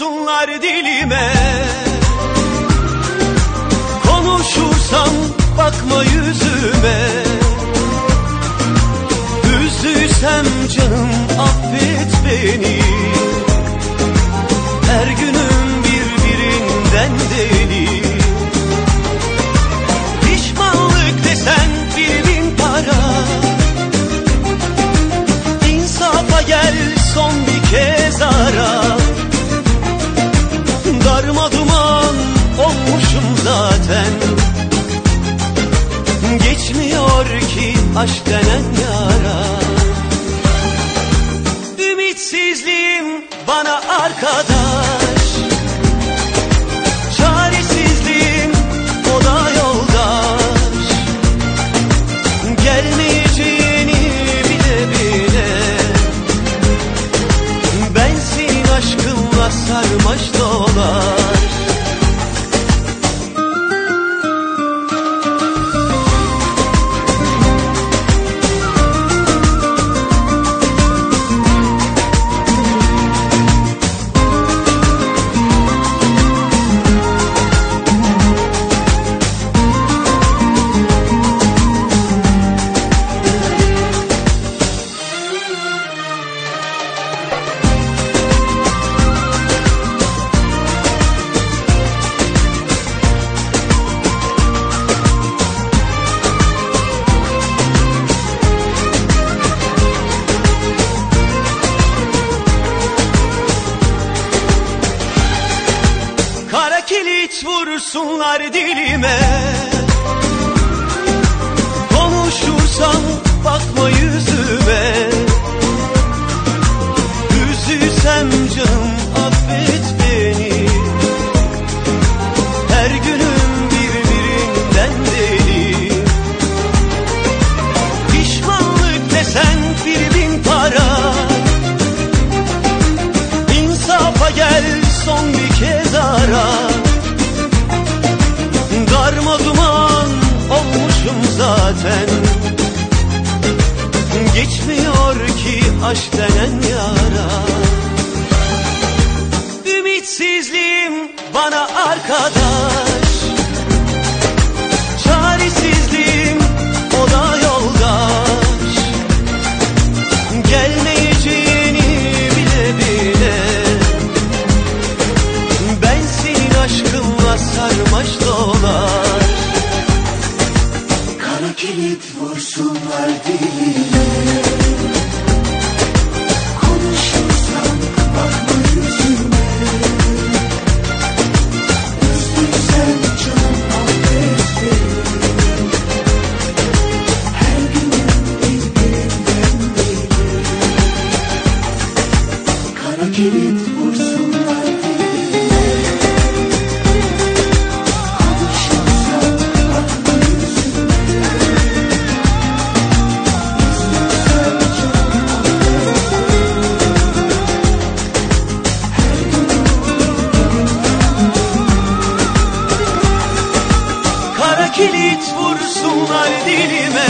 vursunlar dilime. Konuşursam bakma yüzüme. Üzdüysem canım affet beni zaten Geçmiyor ki aşk denen yara. Ümitsizliğim bana arkadaş. Çaresizliğim o da yoldaş. Gelmeyeceğini bile bile. Ben senin aşkınla sarmaş dolar vursunlar dilime zaten. Geçmiyor ki aşk denen yara. Ümitsizliğim bana arkadaş. Çaresizliğim o da yoldaş. Gelmeyeceğini kilit vursunlar kilit vursunlar dilime